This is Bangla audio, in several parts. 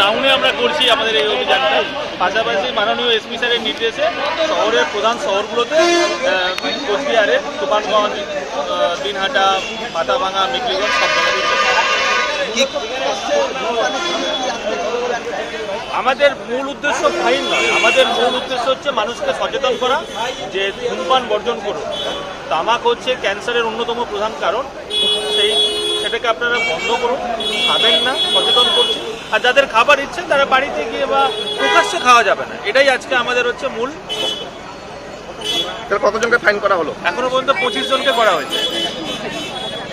টাউনে আমরা করছি আমাদের এই অভিযানটা। পাশাপাশি মাননীয় এসপি স্যারের নির্দেশে শহরের প্রধান শহরগুলোতে কোচবিহারে তুফানগঞ্জ দিনহাটা পাতাভাঙা মেকলিগঞ্জ সব জায়গায় আমাদের মূল উদ্দেশ্য ফাইন নয়। আমাদের মূল উদ্দেশ্য হচ্ছে মানুষকে সচেতন করা যে ধূমপান বর্জন করুন। তামাক হচ্ছে ক্যান্সারের অন্যতম প্রধান কারণ। সেই সেটাকে আপনারা বন্ধ করুন খাবেন না সচেতন করছি আর যাদের খাবার ইচ্ছে তারা বাড়িতে গিয়ে বা প্রকাশ্যে খাওয়া যাবে না। এটাই আজকে আমাদের হচ্ছে মূল। কতজনকে ফাইন করা হলো? এখনও পর্যন্ত পঁচিশ জনকে করা হয়েছে।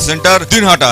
centre Dinhata